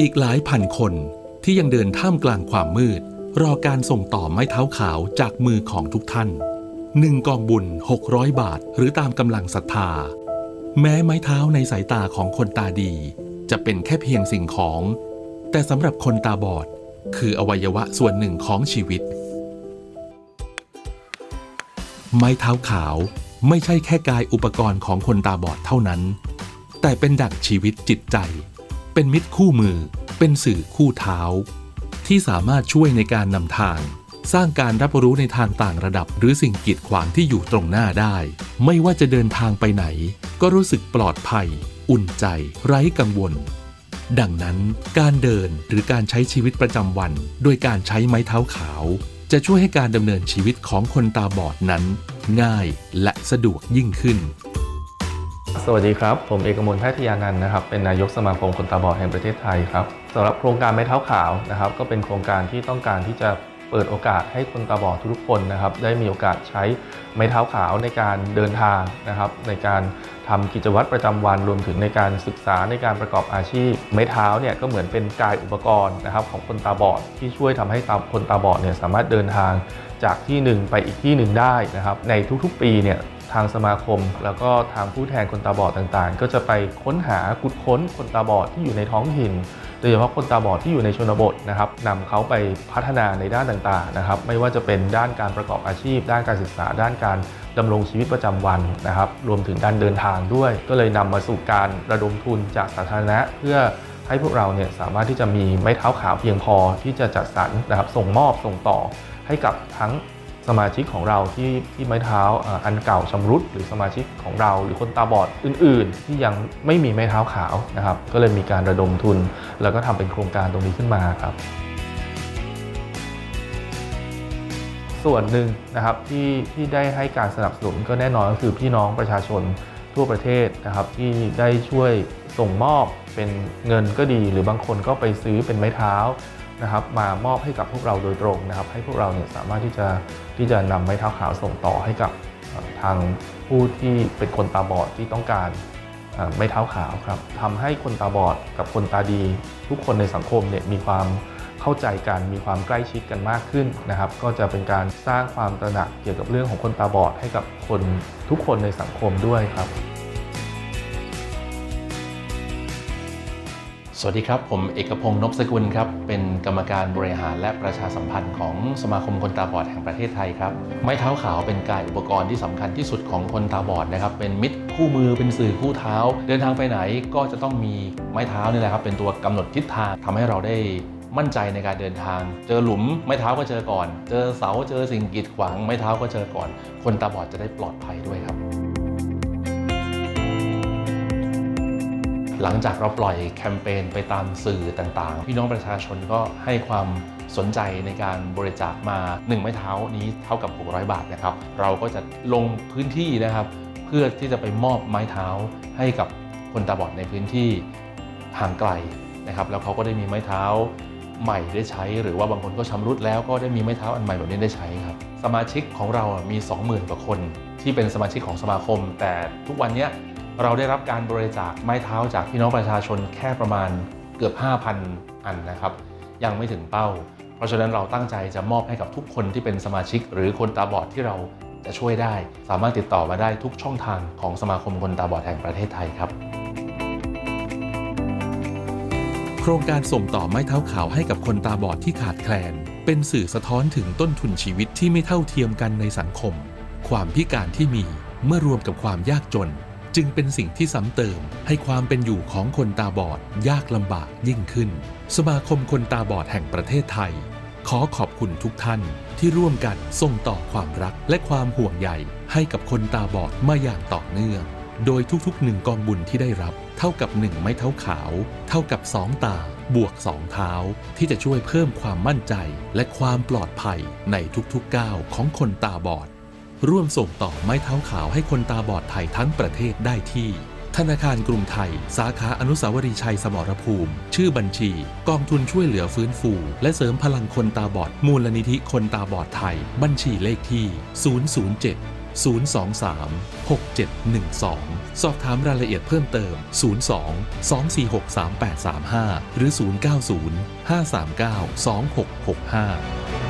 อีกหลายพันคนที่ยังเดินท่ามกลางความมืด รอการส่งต่อไม้เท้าขาวจากมือของทุกท่านหนึ่งกองบุญ 600 บาท หรือตามกำลังศรัทธา แม้ไม้เท้าในสายตาของคนตาดี จะเป็นแค่เพียงสิ่งของ แต่สำหรับคนตาบอด คืออวัยวะส่วนหนึ่งของชีวิต ไม้เท้าขาวไม่ใช่แค่กายอุปกรณ์ของคนตาบอดเท่านั้น แต่เป็นดั่งชีวิตจิตใจ เป็นมิตรคู่มือ เป็นสื่อคู่เท้า ที่สามารถช่วยในการนำทาง สร้างการรับรู้ในทางต่างระดับ หรือสิ่งกีดขวางที่อยู่ตรงหน้าได้ ไม่ว่าจะเดินทางไปไหน ก็รู้สึกปลอดภัย อุ่นใจ ไร้กังวล ดังนั้น การเดินหรือการใช้ชีวิตประจำวัน โดยการใช้ไม้เท้าขาว จะช่วยให้การดำเนินชีวิตของคนตาบอดนั้น ง่ายและสะดวกยิ่งขึ้น สวัสดีครับ ผมเอกมลแพทยานันท์นะครับ เป็นนายกสมาคมคนตาบอดแห่งประเทศไทยครับสำหรับโครงการไม้เท้าขาวนะครับ ก็เป็นโครงการที่ต้องการที่จะเปิดโอกาสให้คนตาบอดทุกคนนะครับ ได้มีโอกาสใช้ไม้เท้าขาวในการเดินทางนะครับ ในการทำกิจวัตรประจำวันรวมถึงในการศึกษาในการประกอบอาชีพ ไม้เท้าเนี่ยก็เหมือนเป็นกายอุปกรณ์นะครับของคนตาบอดที่ช่วยทำให้ตาคนตาบอดเนี่ยสามารถเดินทางจากที่หนึ่งไปอีกที่หนึ่งได้นะครับ ในทุกๆ ปีเนี่ย ทางสมาคม แล้วก็ทางผู้แทนคนตาบอดต่างๆ ก็จะไปค้นหากุดค้นคนตาบอดที่อยู่ในท้องถิ่นโดยเฉพาะคนตาบอดที่อยู่ในชนบทนะครับนำเขาไปพัฒนาในด้านต่างๆนะครับ ไม่ว่าจะเป็นด้านการประกอบอาชีพ ด้านการศึกษา ด้านการดำรงชีวิตประจำวันนะครับ รวมถึงการเดินทางด้วย ก็เลยนำมาสู่การระดมทุนจากสาธารณะ เพื่อให้พวกเราเนี่ยสามารถที่จะมีไม้เท้าขาวเพียงพอที่จะจัดสรรนะครับ ส่งมอบส่งต่อให้กับทั้ง สมาชิกของเราที่ที่ไม้เท้าอันเก่าชำรุด หรือสมาชิกของเรา หรือคนตาบอดอื่น ๆ ที่ยังไม่มีไม้เท้าขาวนะครับ ก็เลยมีการระดมทุน แล้วก็ทำเป็นโครงการตรงนี้ขึ้นมาครับ ส่วนหนึ่งนะครับที่ที่ได้ให้การสนับสนุนก็แน่นอนก็คือพี่น้องประชาชนทั่วประเทศนะครับ ที่ได้ช่วยส่งมอบเป็นเงินก็ดี หรือบางคนก็ไปซื้อเป็นไม้เท้า นะครับมามอบให้กับพวกเราโดยตรงนะครับ ให้พวกเราเนี่ยสามารถที่จะที่จะนำไม้เท้าขาวส่งต่อให้กับทางผู้ที่เป็นคนตาบอดที่ต้องการไม้เท้าขาวครับทำให้คนตาบอดกับคนตาดี ทุกคนในสังคมเนี่ยมีความเข้าใจกันมีความใกล้ชิดกันมากขึ้นนะครับ ก็จะเป็นการสร้างความตระหนักเกี่ยวกับเรื่องของคนตาบอดให้กับคนทุกคนในสังคมด้วยครับ สวัสดีครับ ผมเอกพงศ์นพสกุลครับ เป็นกรรมการบริหารและประชาสัมพันธ์ของสมาคมคนตาบอดแห่งประเทศไทยครับ ไม้เท้าขาวเป็นกายอุปกรณ์ที่สำคัญที่สุดของคนตาบอดนะครับ เป็นมิตรคู่มือเป็นสื่อคู่เท้า เดินทางไปไหนก็จะต้องมีไม้เท้านี่แหละครับ เป็นตัวกำหนดทิศทางทำให้เราได้มั่นใจในการเดินทาง เจอหลุมไม้เท้าก็เจอก่อน เจอเสาเจอสิ่งกีดขวางไม้เท้าก็เจอก่อน คนตาบอดจะได้ปลอดภัยด้วยครับ หลังจากเราปล่อยแคมเปญไปตามสื่อต่างๆ พี่น้องประชาชนก็ให้ความสนใจในการบริจาคมา 1 ไม้เท้านี้เท่ากับ 600 บาทนะครับ เราก็จะลงพื้นที่นะครับ เพื่อที่จะไปมอบไม้เท้าให้กับคนตาบอดในพื้นที่ห่างไกลนะครับ แล้วเขาก็ได้มีไม้เท้าใหม่ได้ใช้ หรือว่าบางคนก็ชำรุดแล้วก็ได้มีไม้เท้าอันใหม่แบบนี้ได้ใช้ครับ สมาชิกของเรามี 20,000 กว่าคน ที่เป็นสมาชิกของสมาคม แต่ทุกวันเนี้ย เราได้รับการบริจาคไม้เท้าจากพี่น้องประชาชนแค่ประมาณเกือบ 5,000 อันนะครับ ยังไม่ถึงเป้า เพราะฉะนั้นเราตั้งใจจะมอบให้กับทุกคนที่เป็นสมาชิก หรือคนตาบอดที่เราจะช่วยได้ สามารถติดต่อมาได้ทุกช่องทางของสมาคมคนตาบอดแห่งประเทศไทยครับ โครงการส่งต่อไม้เท้าขาวให้กับคนตาบอดที่ขาดแคลน เป็นสื่อสะท้อนถึงต้นทุนชีวิตที่ไม่เท่าเทียมกันในสังคม ความพิการที่มีเมื่อรวมกับความยากจน จึงเป็นสิ่งที่ซ้ำเติม ให้ความเป็นอยู่ของคนตาบอดยากลำบากยิ่งขึ้น สมาคมคนตาบอดแห่งประเทศไทย ขอขอบคุณทุกท่านที่ร่วมกันส่งต่อความรักและความห่วงใยให้กับคนตาบอดมาอย่างต่อเนื่อง โดยทุกๆหนึ่งกองบุญที่ได้รับ เท่ากับหนึ่งไม้เท้าขาว เท่ากับสองตา บวกสองเท้า ที่จะช่วยเพิ่มความมั่นใจและความปลอดภัยในทุกๆก้าวของคนตาบอด ร่วมส่งต่อไม้เท้าขาวให้คนตาบอดไทยทั้งประเทศได้ที่ ธนาคารกรุงไทย สาขาอนุสาวรีย์ชัยสมรภูมิ ชื่อบัญชี กองทุนช่วยเหลือฟื้นฟู และเสริมพลังคนตาบอด มูลนิธิคนตาบอดไทย บัญชีเลขที่ 007 023 6712 สอบถามรายละเอียดเพิ่มเติม 02 246 3835 หรือ 090 539 2665